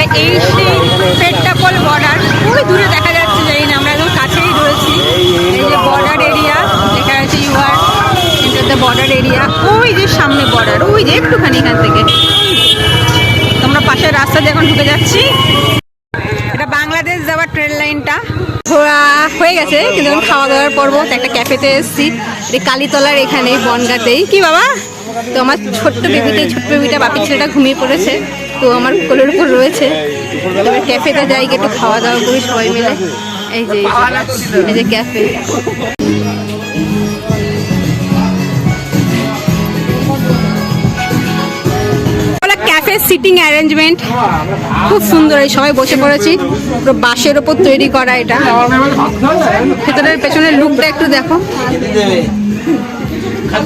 যে এই সেই পেট্টাপল বর্ডার খুবই দূরে দেখা যাচ্ছে জানি না, আমরা একদম কাছেই রয়েছি এই যে বর্ডার এরিয়া লেখা আছে you are the border area ওই যে সামনে বর্ডার ওই যে একটুখানি এখান থেকে। তোমরা পাশের রাস্তা দিয়ে এখন ঢুকে যাচ্ছি। এটা বাংলাদেশ যাওয়ার ট্রেন লাইনটা ঘোরা হয়ে গেছে, কিন্তু এখন খাওয়া দাওয়ার পর্ব। তো একটা ক্যাফেতে এসেছি কালীতলার এখানেই বনগাতেই। কি বাবা? তো আমার ছোট্ট বেবিটা ছোট্ট বেবিটা বাপির ছেলেটা ঘুমিয়ে পড়েছে। তো আমার কোলের উপর রয়েছে। এবার ক্যাফেতে যাই, একটু খাওয়া দাওয়া করি সবাই মিলে। এই যে, এই যে- এই যে ক্যাফে ক্যাফে সিটিং অ্যারেঞ্জমেন্ট। খুব সুন্দর, এই সবাই বসে পড়েছি। পুরো বাঁশের ওপর তৈরি করা এটা। ভেতরের পেছনের লুকটা একটু দেখো।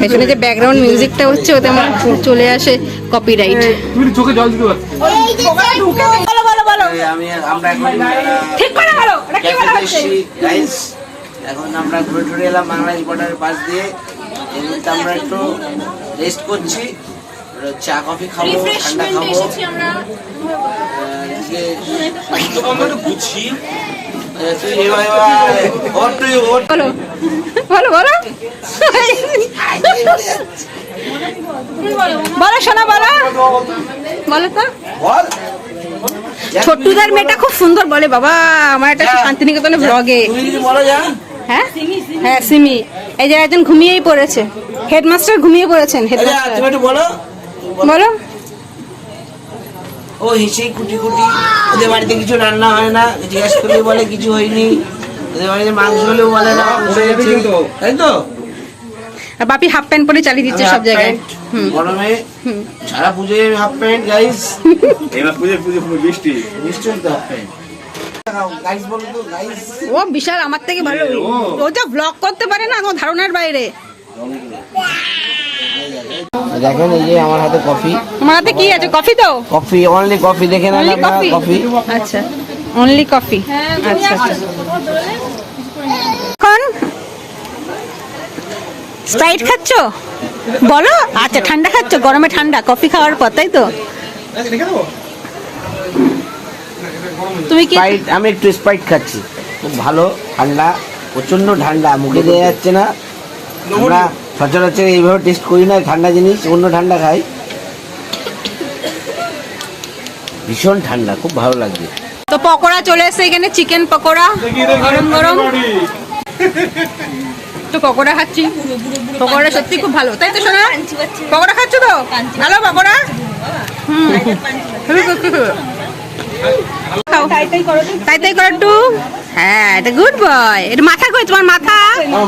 পেছনে যে ব্যাকগ্রাউন্ড মিউজিকটা হচ্ছে ওতে আমার চলে আসে কপিরাইট চোখে জল দিতে এখন আমরা ঘুরে ঘুরে এলাম বাংলাদেশ বর্ডারের পাশ দিয়ে। এমনিতে আমরা একটু রেস্ট করছি। চা কফি খাব ঠান্ডা খাব। বলো বলো। বলো শোনা বলো। বলো তো। ছোট্টুদার মেয়েটা খুব সুন্দর বলে বাবা আমার একটা শান্তিনিকেতনে ব্লগে হ্যাঁ? হ্যাঁ সিমি। এই যে একজন ঘুমিয়েই পড়েছে। হেডমাস্টার ঘুমিয়ে পড়েছেন হেডমাস্টার বলো। বলো। ও হিসেই কুটি কুটি ওদের বাড়িতে কিছু রান্না হয় না। জিজ্ঞেস করলে বলে কিছু হয়নি। ওদের বাড়িতে মাংস হলেও বলে না। তাই তো? বাপি হাফ প্যান্ট পরে চালিয়ে দিচ্ছে সব জায়গায়। গরমে সারা পুজোয় হাফ প্যান্ট গাইস এবার পুজো পুজো পুজো বৃষ্টি নিশ্চয়ই হাফ প্যান্ট ও বিশাল আমার থেকে ভালো। ও। যা ব্লগ করতে পারে না আমার ধারণার বাইরে। দেখেন এই যে আমার হাতে কফি তোমার হাতে কি আছে? কফি তো? কফি অনলি কফি দেখে নেন অনলি কফি আচ্ছা অনলি কফি আচ্ছা আচ্ছা। স্প্রাইট খাচ্ছ? বলো আচ্ছা ঠান্ডা খাচ্ছ গরমে ঠান্ডা কফি খাওয়ার পর তাই তো? তুমি কি স্প্রাইট আমি একটু স্প্রাইট খাচ্ছি। খুব ভালো ঠান্ডা প্রচণ্ড ঠান্ডা মুখে দেওয়া যাচ্ছে না। আমরা সচরাচর এইভাবে টেস্ট করি না ঠান্ডা জিনিস অন্য ঠান্ডা খাই। ভীষণ ঠান্ডা খুব ভালো লাগছে। তো পকোড়া চলে এসেছে এখানে চিকেন পকোড়া গরম গরম। তো পকোড়া খাচ্ছি। পকোড়া সত্যি খুব ভালো। তাই তো শোনা পকোড়া খাচ্ছ তো? ভালো পকোড়া? হুম। তাই তাই করো একটু। হ্যাঁ এটা গুড বয় এটা মাথা কই? তোমার মাথা?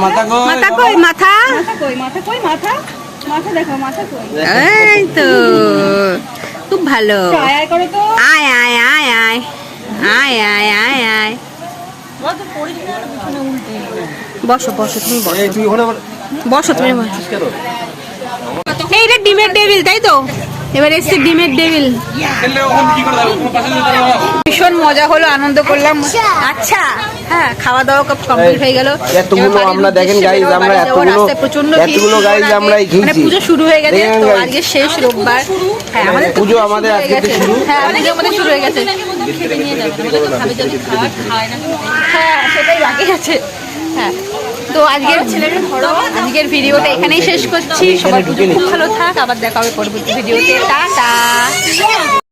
মাথা কই? মাথা মাথা কই? মাথা? মাথা মাথা দেখো মাথা কই এই তো। খুব ভালো। আয় আয় করো তো আয় আয় আয় আয়। আয় আয় আয় আয়। বসো বসো তুমি বসো। বসো। তুমি বসো। এইটা ডিমের টেবিল তাই তো? এবার এসছে ডিমের দাঁড়াবো। ভীষণ মজা হলো আনন্দ করলাম। আচ্ছা। হ্যাঁ খাওয়া দাওয়া কমপ্লিট হয়ে গেল। এতগুলো এবার বাড়ির আমরা দেখেন গাইজ আমরা এতগুলো প্রচণ্ড এতগুলো গাইজ আমরা এই মানে খেয়েছি পুজো শুরু হয়ে গেছে তো। আজকে শেষ রোববার। হ্যাঁ আমাদের তো পুজো আমাদের হয়ে আজকে গেছে। শুরু। হ্যাঁ আমাদের আমাদের শুরু হয়ে গেছে। হ্যাঁ সেটাই বাকি আছে। হ্যাঁ। তো আজকের আজকের ভিডিওটা এখানেই শেষ করছি। সবার খুব ভালো থাক। আবার দেখা হবে পরবর্তী ভিডিওতে।